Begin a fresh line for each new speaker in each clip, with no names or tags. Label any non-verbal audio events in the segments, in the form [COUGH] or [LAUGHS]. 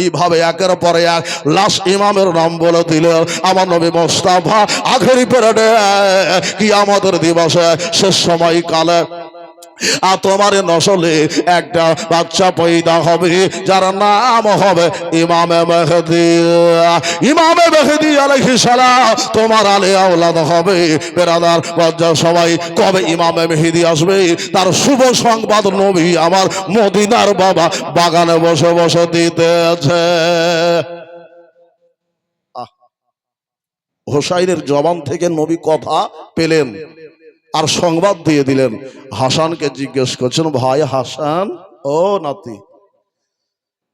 এইভাবে একের পরে এক লাশ ইমামের নাম বলে দিল আমার নবী মোস্তাফা আখেরি পেরেডে কি আমাদের দিবসে শেষ সময় কালে আর তোমার নসলে একটা বাচ্চা পয়দা হবে, যার নাম হবে ইমামে মেহেদি। ইমামে মেহেদি আলাইহিস সালাম, তোমার আলে আওলাদ হবে। বেরাদার, বাচ্চা সবাই কবে ইমামে মেহেদি আসবে? তার শুভ সংবাদ নবী আমার মদিনার বাবা বাগানে বসে বসে দিতেছে। হোসাইনের জবান থেকে নবী কথা পেলেন। আর সংবাদ দিয়ে দিলেন হাসানকে জিজ্ঞেস করছেন ভাই হাসান ও নাতি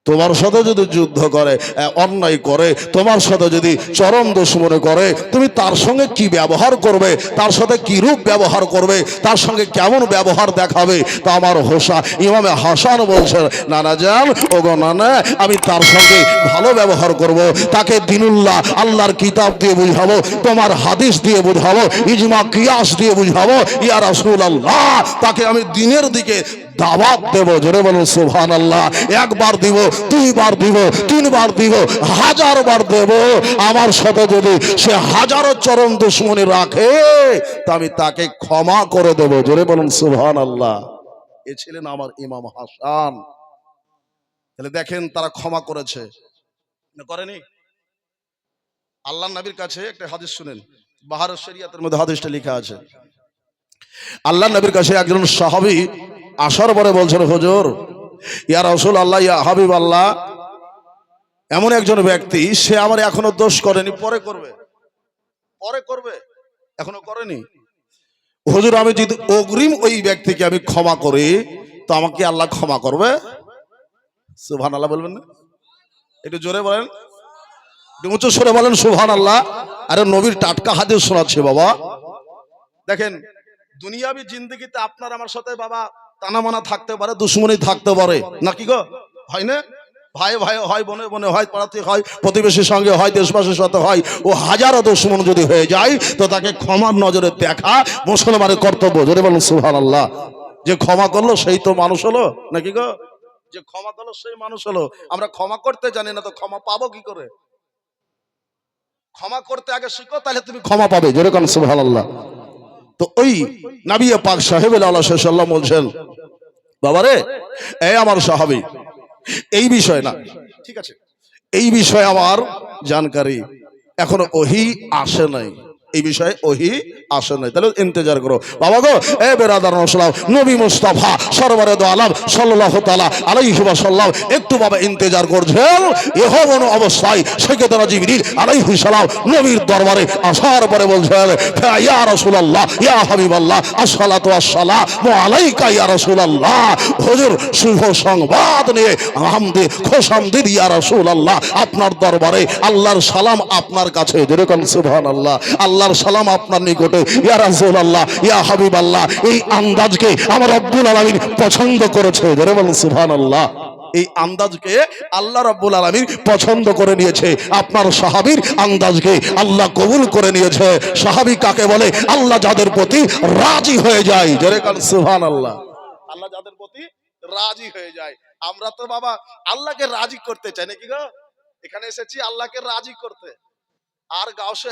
তোমার সাথে যদি যুদ্ধ করে অন্যায় করে, তোমার সাথে যদি চরম দুশ্মনে করে, তুমি তার সঙ্গে কি ব্যবহার করবে? তার সাথে কি রূপ ব্যবহার করবে? তার সঙ্গে কেমন ব্যবহার দেখাবে? তা আমার হোসা ইমামে হাসান বলছেন, নানা যান ও গো নানা, আমি তার সঙ্গে ভালো ব্যবহার করব। তাকে দিনুল্লাহ, আল্লাহর কিতাব দিয়ে বুঝাবো, তোমার হাদিস দিয়ে বুঝাবো, ইজমা, কিয়াস দিয়ে বুঝাবো। ইয়া রাসূল আল্লাহ তাকে আমি দিনের দিকে দাওয়াত দেব, জোরে বলুন সুবহান আল্লাহ একবার দিব, দুইবার দিব, তিনবার দিব হাজার বার দেব। আমার সাথে যদি সে হাজারো চরম দুশ্মনী রাখে, তা আমি তাকে ক্ষমা করে দেব। জোরে বলুন সুবহান আল্লাহ এ ছিলেন আমার ইমাম হাসান। তাহলে দেখেন তারা ক্ষমা করেছে। করেনি? আল্লাহ নবীর কাছে একটা হাদিস শুনেন। বাহার শরিয়াতের মধ্যে হাদিসটা লেখা আছে। আল্লাহ নবীর কাছে একজন সাহাবী আসার পরে বলছেন, হুজুর, ইয়া রসুল আল্লাহ ইয়া হাবিব আল্লাহ এমন একজন ব্যক্তি, সে আমার এখনও দোষ করেনি, পরে করবে। পরে করবে, এখনও করেনি। হুজুর, আমি যদি অগ্রিম ওই ব্যক্তিকে আমি ক্ষমা করি, তো আমাকে আল্লাহ ক্ষমা করবে? সুবহান আল্লাহ বলবেন না? একটু জোরে বলেন। উঁচু সরে বলেন সুবহান আল্লাহ আরে নবীর টাটকা হাদিস শোনাচ্ছে বাবা। দেখেন, দুনিয়াবি জিন্দগিতে আপনার, আমার সাথে বাবা টানামানা থাকতে পারে, দুশ্মনী থাকতে পারে। নাকি গো? হয় না? ভাই ভাই, হয়, বনে বনে, হয়, পাড়াতে হয়, প্রতিবেশীর সঙ্গে হয়, দেশবাসীর সাথে হয়, ও হাজারো দুশ্মন যদি হয়ে যায়, তো তাকে ক্ষমার নজরে দেখা মুসলমানের কর্তব্য। জোরে বলুন সুহান আল্লাহ যে ক্ষমা করল, সেই তো মানুষ হলো। নাকি গো? যে ক্ষমা করল, সেই মানুষ হলো। আমরা ক্ষমা করতে জানি না, তো ক্ষমা পাবো কি করে? ক্ষমা করতে আগে শিখো, তাহলে তুমি ক্ষমা পাবে। জোরে কোন সুহান আল্লাহ তো ওই নাবিয়া পাক সাহেব আল্লাহ সাল্লাম বলছেন বাবারে এ আমার সাহাবি এই বিষয় না। ঠিক আছে। এই বিষয়ে আমার জানকারি এখনও ওহি আসে নাই। এই বিষয়ে ওহি আসে নাই। তাহলে ইন্তজার করো। বাবা গো এ বেরাদার নসলাম নবী মুস্তাফা দো আলাম সাল্লাল্লাহু তাআলা আলাইহি ওয়াসাল্লাম একটু বাবা ইন্তজার করছেন এহবন অবস্থায় সেকেদারা জিবরিল আলাইহি সালাম নবীর দরবারে আসার পরে বলছেন "হ্যাঁ, ইয়া ইয়া হাবিবাল্লাহ শুভ সংবাদ নিয়ে আহমদে খোশামদিদ ইয়া আপনার দরবারে আল্লাহর সালাম আপনার কাছে। যেরকম সুবহানাল্লাহ। আল্লাহর সালাম আপনার নিকটে। ইয়া রাসূলুল্লাহ, ইয়া হাবিবাল্লাহ, এই আন্দাজকে আমার রব্বুল আলামিন পছন্দ করেছে। যেরকম সুবহানাল্লাহ। এই আন্দাজকে আল্লাহ রাব্বুল আলামিন পছন্দ করে নিয়েছে। আপনার সাহাবীর আন্দাজকে আল্লাহ কবুল করে নিয়েছে। সাহাবী কাকে বলে? আল্লাহ যাদের প্রতি রাজি হয়ে যায়। জোরে কান সুবহানাল্লাহ। আল্লাহ যাদের প্রতি রাজি হয়ে যায়। আমরা তো বাবা আল্লাহকে রাজি করতে চাই, নাকি গো? এখানে এসেছি আল্লাহকে রাজি করতে। আর গাওসে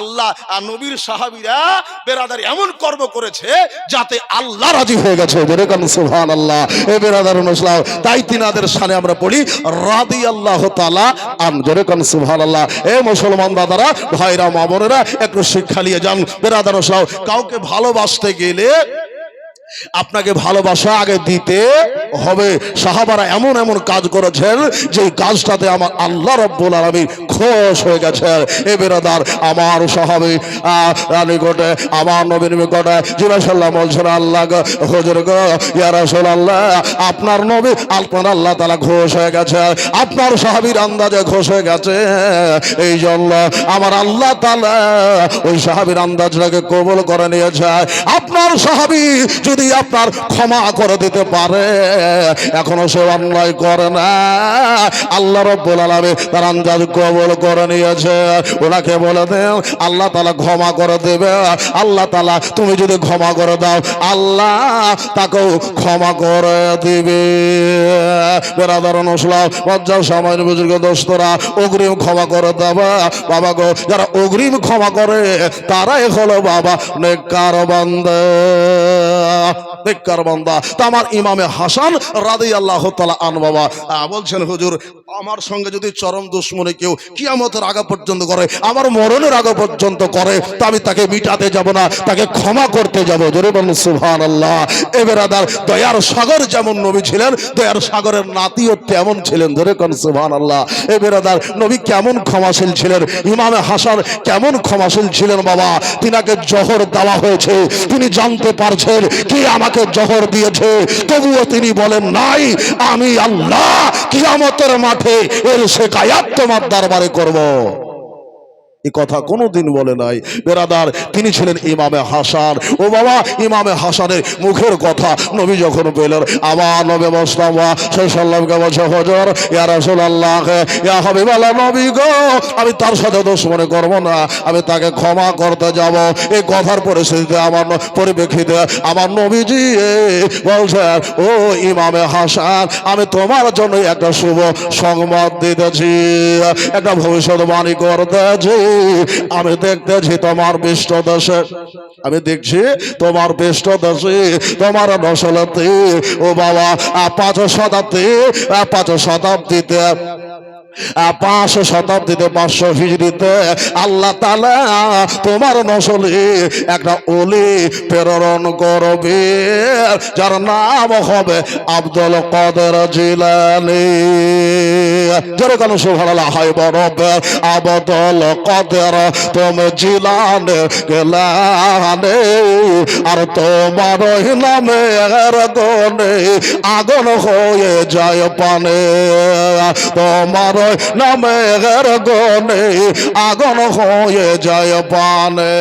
আল্লাহ আর নবীর সাহাবীরা বেরাদার এমন কর্ম করেছে যাতে আল্লাহ রাজি হয়ে গেছে। যেরকম সুহান আল্লাহ এ বেরাদার মুসলাম, তাই তিনাদের সানে আমরা পড়ি রাদি আল্লাহ তালা আন যেরকম সুহান আল্লাহ এ মুসলমান দাদারা ভাইরা মামনেরা একটু শিক্ষা নিয়ে যান। বেরাদার মুসলাম, কাউকে ভালোবাসতে গেলে আপনাকে ভালোবাসা আগে দিতে হবে। সাহাবারা এমন এমন কাজ করেছেন যে কাজটাতে আমার আল্লাহ রব্বুল আলমী খোশ হয়ে গেছে এ বেরাদার, আমার সাহাবি নিকটে আমার নবীর নিকটে জিবাসাল্লাহ বলছেন, আল্লাহ হুজুর গো, ইয়া রাসূলুল্লাহ, আপনার নবী আপনার আল্লাহ তাআলা ঘোষ হয়ে গেছে আপনার সাহাবীর আন্দাজে ঘোষ হয়ে গেছে। এই জন্য আমার আল্লাহ তালা ওই সাহাবীর আন্দাজটাকে কবল করে নিয়েছে। আপনার সাহাবী যদি আপনার ক্ষমা করে দিতে পারে, এখনও সে অন্যায় করে না। আল্লাহ রব্বুল আলামিন তার আন্দাজ কবল করে নিয়েছে। ওনাকে বলে দেন, আল্লাহ তালা ক্ষমা করে দেবে। আল্লাহ তালা, তুমি যদি ক্ষমা করে দাও, আল্লাহ তাকেও ক্ষমা করে দিবে। বেরাদার নসলাম পঞ্চাশ সময় বুজুর্গ দোস্তরা, অগ্রিম ক্ষমা করে দেবে। বাবা গো, যারা অগ্রিম ক্ষমা করে, তারাই হলো বাবা নেককার বান্দা। নেককার বান্দা। তা আমার ইমামে হাসান রাদি আল্লাহ তালা আন বাবা বলছেন, হুজুর, আমার সঙ্গে যদি চরম দুশ্মনী কেউ কিয়ামতের আগা পর্যন্ত করে, আমার মরণের আগা পর্যন্ত করে, তো আমি তাকে মিটাতে যাব না, তাকে ক্ষমা করতে যাব। সুহান আল্লাহ এবেরাদার দয়ার সাগর যেমন নবী ছিলেন, দয়ার সাগরের নাতিও তেমন ছিলেন। ধরে কোন সুহান আল্লাহ এবেরাদার নবী কেমন ক্ষমাশীল ছিলেন? ইমামে হাসান কেমন ক্ষমাশীল ছিলেন বাবা? তিনাকে জহর দেওয়া হয়েছে। তিনি জানতে পারছেন কি আমাকে জহর দিয়েছে। তবুও তিনি বলেন, নাই, আমি আল্লাহ কিয়ামতের মাঠে এর শেখায়াত তোমার দরবারে করব। এই কথা কোনোদিন বলে নাই। বেরাদার তিনি ছিলেন ইমামে হাসান। ও বাবা ইমামে হাসানের মুখের কথা নবী যখন পেলেন আমার নবী মোস্তাফা সেই সাল্লামকে বলছে হজর ইয়া রাসূলুল্লাহ ইয়া হাবিবাল্লাহ নবী গো আমি তার সাথে দোষ মনে করব না আমি তাকে ক্ষমা করতে যাব। এই কথার পরিস্থিতিতে আমার পরিপ্রেক্ষিতে আমার নবীজি বলছেন ও ইমামে হাসান আমি তোমার জন্য একটা শুভ সংবাদ দিতেছি একটা ভবিষ্যৎবাণী করতেছি। আমি দেখতেছি তোমার বিষ্ট দেশে আমি দেখছি তোমার বিষ্ট দেশে তোমার নসলতে ও বাবা পাঁচ শতাব্দী পাঁচ শতাব্দীতে পাঁচশো শতাব্দীতে, পাঁচশো হিজড়িতে আল্লাহ তোমার নসলে একটা অলি প্রেরণ করবে, যার নাম হবে আব্দুল কদের জিলানি। যারা কেন সুভালা হয় বরবে আবদল কদের, তুমি জিলানে গেলানে, আর তোমার নামে গনে আগুন হয়ে যায় পানে। তোমার ওই নামে গনে আগুন হয়ে যায় পানে।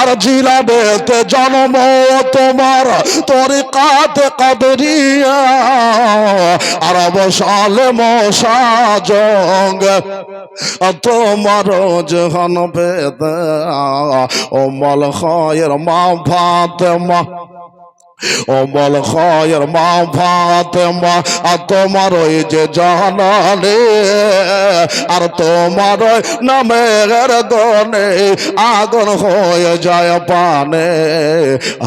আর জিলানেতে জন্ম তোমার তরিকাতে কাদরিয়া। আর অবসালে মশা জঙ্গ তোমার জহন বেদ। ও মল খয়ের মা ভাত মা অমল খয়ের মা ফাতেমা, আর তোমার ওই যে জানালে, আর তোমার ওই নামের গনে আগুন হয়ে যায় পানে।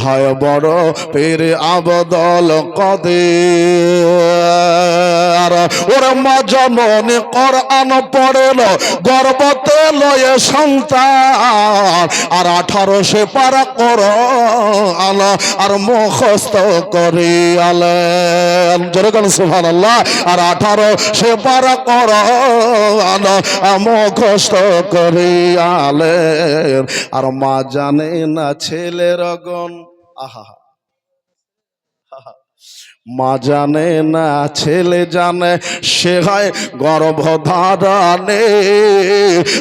হায় বড় পীর আবদল কদে আর ওর মা জননী কোরআন পড়েল, গর্বতে লয়ে সন্তান, আর আঠারোশে পারা কর আর মুখস্থ করি, আলেন। যেরকম সুভান আল্লাহ আর আঠারো, সে পারা কর মুখস্থ করি, আলেন। আর মা জানে না ছেলের গণ। আহা। মা জানে না, ছেলে জানে, সে হয় গর্ভধারণে।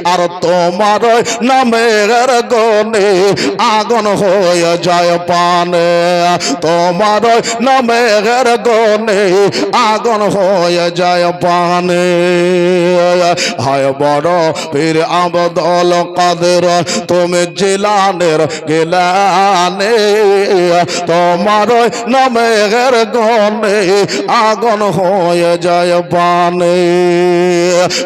আর তোমার নামের গনে আগুন হয়ে যায় পানে। তোমার নামের গনে আগুন হয়ে যায় পানে। হয় বড় পীর আবদল কাদের, তুমি জিলানের গেলানে। তোমার নামের গনে আগুন হয়ে যায় পানে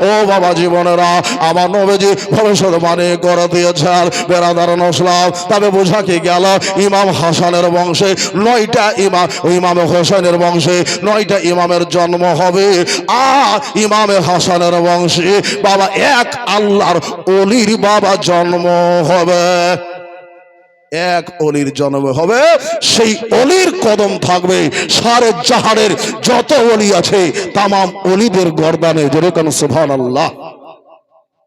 ও বাবা জীবনেরা, আমার নবীজি ভবিষ্যৎ মানে করে দিয়েছেন। বেড়াদার নসলাম, তবে বোঝা কি গেল, ইমাম হাসানের বংশে নয়টা ইমাম ইমাম হোসেনের বংশে নয়টা ইমামের জন্ম হবে। আর ইমামে হাসানের বংশে বাবা এক আল্লাহর অলির বাবা জন্ম হবে। এক অলির জন্ম হবে, সেই অলির কদম থাকবে। সারে জাহারের যত অলি আছে, তামাম অলিদের গর্দানে যেরকম সুভান আল্লাহ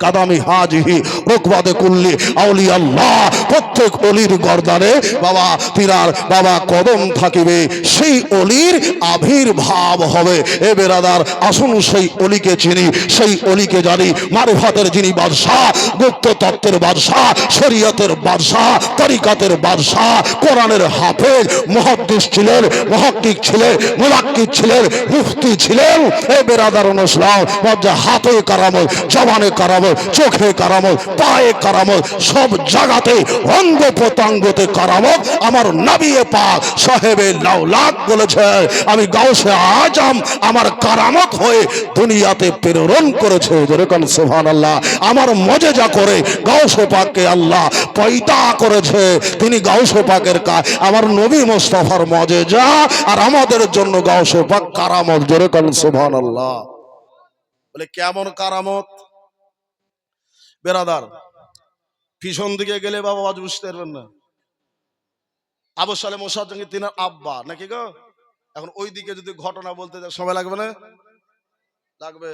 কাদামি হাজিহি রোকবাদে কুল্লি আউলি আল্লাহ প্রত্যেক অলির গর্দানে বাবা তিনার বাবা কদম থাকিবে, সেই অলির আবির্ভাব হবে। এ বেরাদার, আসুন সেই অলিকে চিনি, সেই অলিকে জানি, মারফাতের যিনি বাদশাহ, গুপ্ত তত্ত্বের বাদশাহ, শরীয়তের বাদশাহ, তরিকাতের বাদশাহ, কোরআনের হাফেজ, মহাদ্দিস ছিলেন, মহাক্কিক ছিলেন, মুলাক্কিক ছিলেন, মুফতি ছিলেন। এ বেরাদার অনুসলাম মজ্জা হাতে কারামত, জবানে কারামত চোখে কারামত পায়ে কারামত সব জায়গাতে অঙ্গ প্রত্যঙ্গতে কারামত আমার নবিয়ে পাক সাহেবে লাউলাক বলেছে, আমি গাউসে আজম আমার কারামত হয়ে দুনিয়াতে প্রেরণ করেছে। যেরকম সুবহান আল্লাহ আমার মজেজা করে গাউসে পাককে আল্লাহ পয়দা করেছে। তিনি গাউসে পাকের কা আমার নবী মোস্তফার মজেজা আর আমাদের জন্য গাউসে পাক কারামত। যেরকম সুবহান আল্লাহ বলে, কেমন কারামত? বেরাদার, পিছন দিকে গেলে বাবা আজ বুঝতে পারবেন না। আবু সালে মোসাদ জঙ্গি তিনার আব্বা, নাকি গো? এখন ওই দিকে যদি ঘটনা বলতে যাও সময় লাগবে না? লাগবে।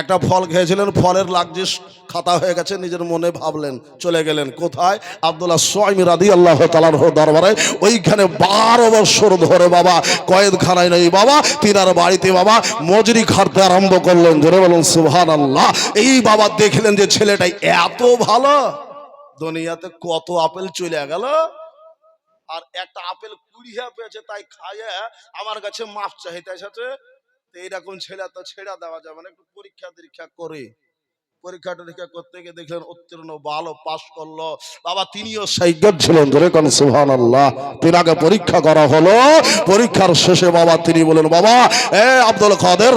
একটা ফল খেয়েছিলেন, ফলের লাগছে খাতা হয়ে গেছে, নিজের মনে ভাবলেন, চলে গেলেন কোথায়? আব্দুল্লাহ সোয়াইমি রাদি আল্লাহ তালার দরবারে, ওইখানে বারো বছর ধরে বাবা, কয়েদখানায় নেই বাবা, তিনার বাড়িতে বাবা, মজুরি খাটতে আরম্ভ করলেন, ধরে বলুন সুহান আল্লাহ এই বাবা দেখলেন যে ছেলেটাই এত ভালো, দুনিয়াতে কত আপেল চলে গেল, আর একটা আপেল কুড়িয়া পেয়েছে, তাই খাইয়ে আমার কাছে মাফ চাইতে এসেছে তো এইরকম ছেলে তো ছেড়া দেওয়া যাবে না। একটু পরীক্ষা দীক্ষা করে। পরীক্ষা টরীক্ষা করতে গিয়ে দেখলেন উত্তীর্ণ, ভালো, পাশ করল। বাবা, তিনিও সাইজ্ঞান ছিলেন ধরে কোন সুহান আল্লাহ আগে পরীক্ষা করা হলো। পরীক্ষার শেষে বাবা, তিনি বলেন বাবা, এ আব্দুল কাদের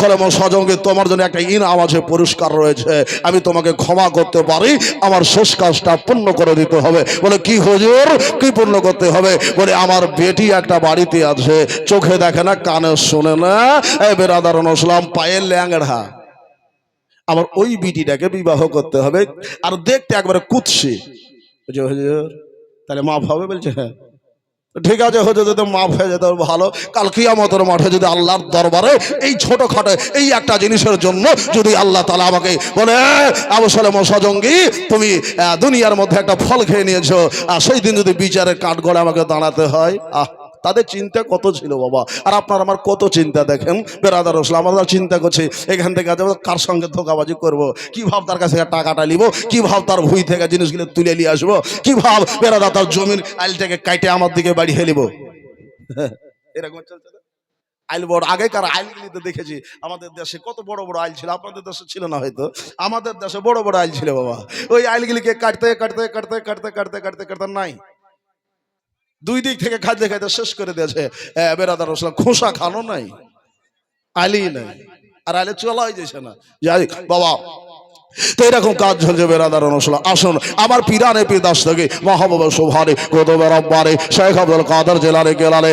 সালাম সজঙ্গে তোমার জন্য একটা ইনাম আছে পুরস্কার রয়েছে। আমি তোমাকে ক্ষমা করতে পারি, আমার শেষ কাজটা পূর্ণ করে দিতে হবে। বলে, কি হুজুর? কি পূর্ণ করতে হবে? বলে, আমার বেটি একটা বাড়িতে আছে, চোখে দেখে না, কানে শোনে না। বেরাদার নসলাম পায়ের ল্যাংড়া। আমার ওই বিটিটাকে বিবাহ করতে হবে, আর দেখতে একবারে কুৎসি হুজুর, তাহলে মাফ হবে? বলছে হ্যাঁ। ঠিক আছে হয়তো যদি মাফ হয়ে যেত, ভালো। কাল কিয়ামতের মাঠে যদি আল্লাহর দরবারে এই ছোটখাটো এই একটা জিনিসের জন্য যদি আল্লাহ তালা আমাকে বলে আবসলে মশাজঙ্গি তুমি দুনিয়ার মধ্যে একটা ফল খেয়ে নিয়েছো, আর সেই দিন যদি বিচারের কাঠগড়ে আমাকে দাঁড়াতে হয়। আহ তাদের চিন্তা কত ছিল বাবা? আর আপনার আমার কত চিন্তা দেখেন? বেরাদার রসলাম আমরা চিন্তা করছি, এখান থেকে যাব, কার সঙ্গে ধোকাবাজি করব? কি ভাব তার কাছে টাকাটা নিব? কি ভাব তার ভুই থেকে জিনিসগুলো তুলে নিয়ে আসব? কি ভাব বেরাদা তার জমির আইল থেকে কাইটে আমার দিকে বাড়ি হেলিব? [LAUGHS] এরকম চলছে আইল বড়, আগেকার আইলগুলিতে দেখেছি, আমাদের দেশে কত বড় বড় আইল ছিল, আপনাদের দেশে ছিল না হয়তো? আমাদের দেশে বড় বড় আইল ছিল বাবা। ওই আইলগুলিকে কাটতে কাটতে কাটতে কাটতে কাটতে কাটতে কাটতে নাই। দুই দিক থেকে খাইতে খাইতে শেষ করে দিয়েছে। বেরাদার রসলাম, খোসা খানো নাই, আলি নাই, আর আইলে চলাই যাইছে না। যাই বাবা, তো এরকম কাজ চলছে বেরাদার অনুসলাম আসুন, আমার পিরানে পিদাস দাস থেকে মহাবাবা শোভারে, গোদবের আব্বারে, শেখ আব্দুল কাদের জেলারে গেলারে